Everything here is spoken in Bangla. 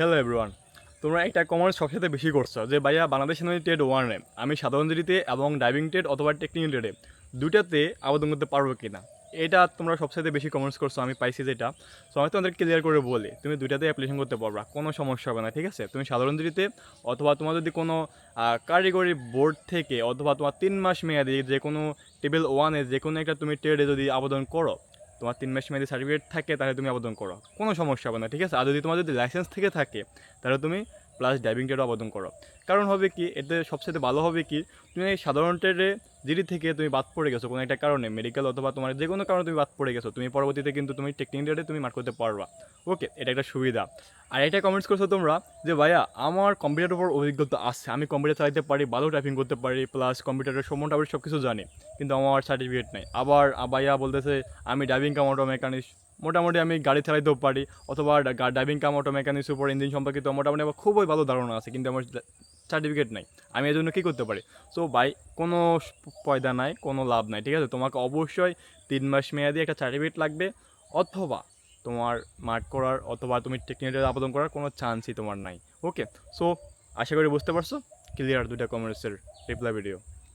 হ্যালো এভরিওয়ান তোমরা একটা কমার্স সব সাথে বেশি করছ যে ভাইয়া বাংলাদেশ নদী টেড ওয়ানে আমি সাধারণ জিডিতে এবং ডাইভিং টেড অথবা টেকনিক্যাল টেডে দুইটাতে আবেদন করতে পারব কি না এটা তোমরা সবসাথে বেশি কমেন্টস করছ, আমি পাইছি যেটা। সো আমি তোমাদের ক্লিয়ার করে বলি, তুমি দুইটাতে অ্যাপ্লিকেশন করতে পারবা, কোনো সমস্যা হবে না, ঠিক আছে? তুমি সাধারণ জিডিতে অথবা তোমার যদি কোনো কারিগরি বোর্ড থেকে অথবা তোমার তিন মাস মেয়াদি যে কোনো টেবিল ওয়ানে যে কোনো একটা তুমি ট্রেডে যদি আবেদন করো তোমার তিন মাস মেয়াদি সার্টিফিকেট থাকে, তাহলে তুমি আবেদন করো। কোনো সমস্যা হবে না, ঠিক আছে? আর যদি তোমার যদি লাইসেন্স থেকে থাকে, তাহলে তুমি প্লাস ড্রাইভিং টেডও আবেদন করো। কারণ হবে কি, এতে সবচেয়ে ভালো হবে কি, তুমি সাধারণ ট্রেডে জিডি থেকে তুমি বাদ পড়ে গেছো কোনো একটা কারণে মেডিকেল অথবা তোমার যে কোনো কারণে তুমি বাদ পড়ে গেছো, তুমি পরবর্তীতে কিন্তু তুমি টেকনিক ট্রেডে তুমি মার্ক করতে পারবা। ওকে এটা একটা সুবিধা। আর এটা কমেন্টস করছ তোমরা যে, ভাইয়া, আমার কম্পিউটারের উপর অভিজ্ঞতা আছে, আমি কম্পিউটার চালাতে পারি, ভালো টাইপিং করতে পারি প্লাস কম্পিউটারের সম্বন্ধে আমি সব কিছু জানি, কিন্তু আমার সার্টিফিকেট নেই। আবার ভাইয়া বলতেছে, আমি ড্রাইভিং কাম অটো মেকানিক্স মোটামুটি আমি গাড়ি চালাইতেও পারি অথবা ড্রাইভিং কাম অটো মেকানিক্স উপর ইঞ্জিন সম্পর্কিত মোটামুটি আমার খুবই ভালো ধারণা আছে, কিন্তু আমার সার্টিফিকেট নাই। আমি এর জন্য কী করতে পারি? সো ভাই, কোনো পয়দা নাই, কোনো লাভ নাই, ঠিক আছে? তোমাকে অবশ্যই তিন মাস মেয়াদি একটা সার্টিফিকেট লাগবে, অথবা তোমার মার্ক করার অথবা তুমি টেকনিক্যাল আবেদন করার কোনো চান্সই তোমার নাই ওকে সো আশা করি বুঝতে পারছ? ক্লিয়ার দুটা কমেন্টসের রিপ্লাই ভিডিও